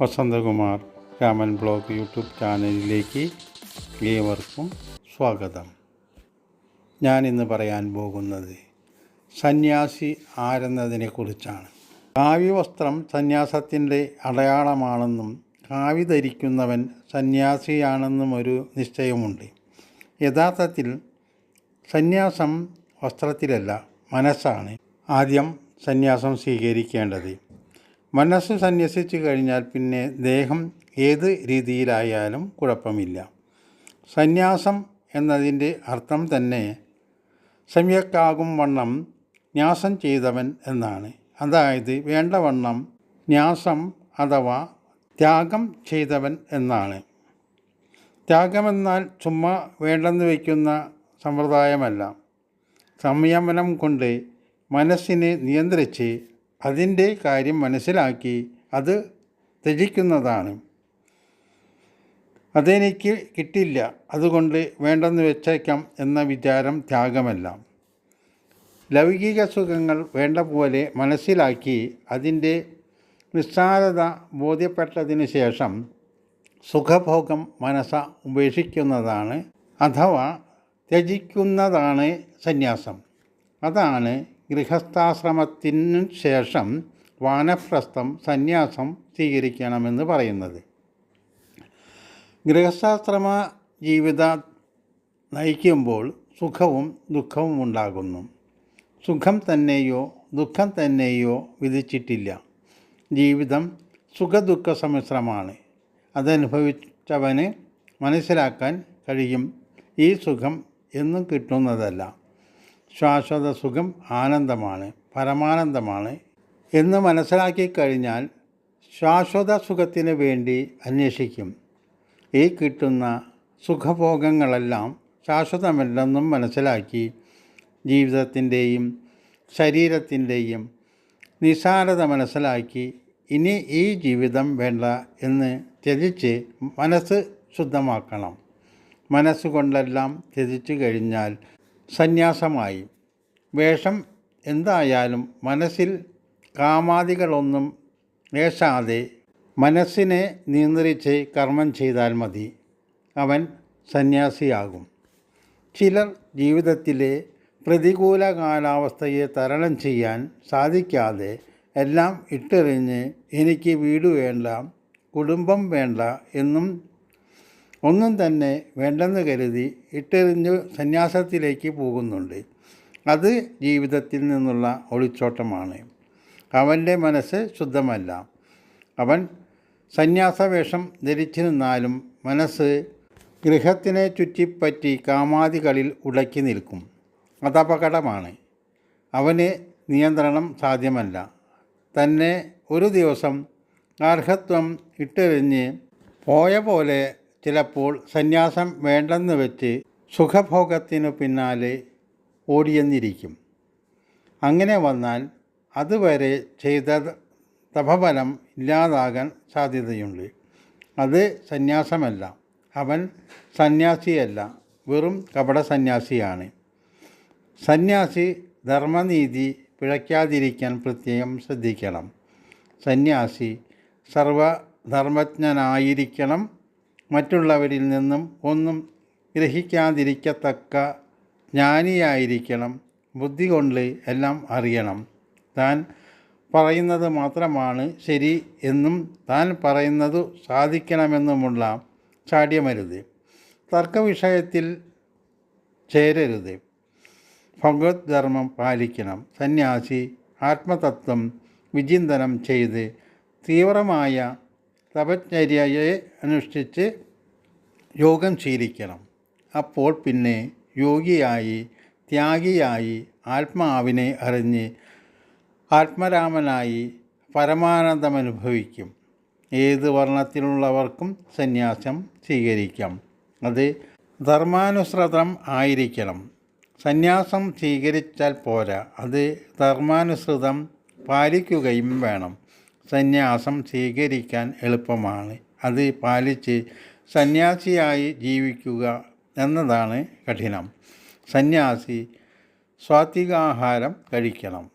Vasanthakumar Raman blog YouTube ചാനലിലേക്ക് ഏവർക്കും സ്വാഗതം. ഞാൻ ഇന്ന് പറയാൻ പോകുന്നത് സന്യാസി ആരെന്നതിനെക്കുറിച്ചാണ് കാവ്യവസ്ത്രം സന്യാസത്തിന്റെ അടയാളമാണെന്നും കാവി ധരിക്കുന്നവൻ സന്യാസിയാണെന്നും ഒരു നിശ്ചയമുണ്ട്. യഥാർത്ഥത്തിൽ സന്യാസം വസ്ത്രത്തിലല്ല മനസ്സാണ് ആദ്യം സന്യാസം സ്വീകരിക്കേണ്ടത്. മനസ്സ് സന്യസിച്ചു കഴിഞ്ഞാൽ പിന്നെ ദേഹം ഏത് രീതിയിലായാലും കുഴപ്പമില്ല. സന്യാസം എന്നതിന്റെ അർത്ഥം തന്നെ സമ്യക്കാകും വണ്ണം ന്യാസം ചെയ്തവൻ എന്നാണ്. അതായത് വേണ്ടവണ്ണം ന്യാസം അഥവാ ത്യാഗം ചെയ്തവൻ എന്നാണ്. ത്യാഗമെന്നാൽ ചുമ്മാ വേണ്ടെന്ന് വയ്ക്കുന്ന സമ്പ്രദായമല്ല. സംയമനം കൊണ്ട് മനസ്സിനെ നിയന്ത്രിച്ച് അതിന്റെ കാര്യം മനസ്സിലാക്കി അത് ത്യജിക്കുന്നതാണ്. അതെനിക്ക് കിട്ടില്ല. അതുകൊണ്ട് വേണ്ടെന്ന് വെച്ചേക്കാം എന്ന വിചാരം ത്യാഗമല്ല. ലൗകിക സുഖങ്ങൾ വേണ്ട പോലെ മനസ്സിലാക്കി അതിന്റെ നിസ്സാരത ബോധ്യപ്പെട്ടതിന് ശേഷം സുഖഭോഗം മനസ്സ ഉപേക്ഷിക്കുന്നതാണ് അഥവാ ത്യജിക്കുന്നതാണ് സന്യാസം. അതാണ് ഗൃഹസ്ഥാശ്രമത്തിനു ശേഷം വാനപ്രസ്ഥം സന്യാസം സ്വീകരിക്കണമെന്ന് പറയുന്നത്. ഗൃഹസ്ഥാശ്രമ ജീവിത നയിക്കുമ്പോൾ സുഖവും ദുഃഖവും ഉണ്ടാകുന്നു. സുഖം തന്നെയോ ദുഃഖം തന്നെയോ വിധിച്ചിട്ടില്ല. ജീവിതം സുഖദുഃഖ സമ്മിശ്രമാണ്. അതനുഭവിച്ചവന് മനസ്സിലാക്കാൻ കഴിയും. ഈ സുഖം എന്നും കിട്ടുന്നതല്ല. ശാശ്വത സുഖം ആനന്ദമാണ് പരമാനന്ദമാണ് എന്ന് മനസ്സിലാക്കി കഴിഞ്ഞാൽ ശാശ്വത സുഖത്തിന് വേണ്ടി അന്വേഷിക്കും. ഈ കിട്ടുന്ന സുഖഭോഗങ്ങളെല്ലാം ശാശ്വതമല്ലെന്നും മനസ്സിലാക്കി ജീവിതത്തിന്റെയും ശരീരത്തിന്റെയും നിസാരത മനസ്സിലാക്കി ഇനി ഈ ജീവിതം വേണ്ട എന്ന് ത്യജിച്ച് മനസ്സ് ശുദ്ധമാക്കണം. മനസ്സുകൊണ്ടെല്ലാം ത്യജിച്ചു കഴിഞ്ഞാൽ സന്യാസമായി. വേഷം എന്തായാലും മനസ്സിൽ കാമാദികളൊന്നും വേശാതെ മനസ്സിനെ നിയന്ത്രിച്ച് കർമ്മം ചെയ്താൽ മതി. അവൻ സന്യാസിയാകും. ചിലർ ജീവിതത്തിലെ പ്രതികൂല കാലാവസ്ഥയെ തരണം ചെയ്യാൻ സാധിക്കാതെ എല്ലാം ഇട്ടെറിഞ്ഞ് എനിക്ക് വീട് വേണ്ട കുടുംബം വേണ്ട എന്നും ഒന്നും തന്നെ വേണ്ടെന്ന് കരുതി ഇട്ടെറിഞ്ഞു സന്യാസത്തിലേക്ക് പോകുന്നുണ്ട്. അത് ജീവിതത്തിൽ നിന്നുള്ള ഒളിച്ചോട്ടമാണ്. അവന്റെ മനസ്സ് ശുദ്ധമല്ല. അവൻ സന്യാസവേഷം ധരിച്ചു നിന്നാലും മനസ്സ് ഗൃഹത്തിനെ ചുറ്റിപ്പറ്റി കാമാദികളിൽ ഉടക്കി നിൽക്കും. അതപകടമാണ്. അവന് നിയന്ത്രണം സാധ്യമല്ല. തന്നെ ഒരു ദിവസം അർഹത്വം ഇട്ടെറിഞ്ഞ് പോയ പോലെ ചിലപ്പോൾ സന്യാസം വേണ്ടെന്ന് വെച്ച് സുഖഭോഗത്തിനു പിന്നാലെ ഓടിയെന്നിരിക്കും. അങ്ങനെ വന്നാൽ അതുവരെ ചെയ്ത തപഫലം ഇല്ലാതാകാൻ സാധ്യതയുണ്ട്. അത് സന്യാസമല്ല. അവൻ സന്യാസിയല്ല. വെറും കപട സന്യാസിയാണ്. സന്യാസി ധർമ്മനീതി പിഴയ്ക്കാതിരിക്കാൻ പ്രത്യേകം ശ്രദ്ധിക്കണം. സന്യാസി സർവധർമ്മജ്ഞനായിരിക്കണം മറ്റുള്ളവരിൽ നിന്നും ഒന്നും ഗ്രഹിക്കാതിരിക്കത്തക്ക ജ്ഞാനിയായിരിക്കണം. ബുദ്ധി കൊണ്ട് എല്ലാം അറിയണം. താൻ പറയുന്നത് മാത്രമാണ് ശരി എന്നും താൻ പറയുന്നത് സാധിക്കണമെന്നുമുള്ള ചാടിയമരുത്. തർക്കവിഷയത്തിൽ ചേരരുത്. ഭഗവത് ധർമ്മം പാലിക്കണം. സന്യാസി ആത്മതത്വം വിചിന്തനം ചെയ്ത് തീവ്രമായ തപചര്യയെ അനുഷ്ഠിച്ച് യോഗം ശീലിക്കണം. അപ്പോൾ പിന്നെ യോഗിയായി ത്യാഗിയായി ആത്മാവിനെ അറിഞ്ഞ് ആത്മരാമനായി പരമാനന്ദമനുഭവിക്കും. ഏത് വർണത്തിലുള്ളവർക്കും സന്യാസം സ്വീകരിക്കാം. അത് ധർമാനുസൃതം ആയിരിക്കണം. സന്യാസം സ്വീകരിച്ചാൽ പോരാ. അത് ധർമാനുസൃതം പാലിക്കുകയും വേണം. സന്യാസം സ്വീകരിക്കാൻ എളുപ്പമാണ്. അത് പാലിച്ച് സന്യാസിയായി ജീവിക്കുക എന്നതാണ് കഠിനം. സന്യാസി സ്വാത്വികാഹാരം കഴിക്കണം.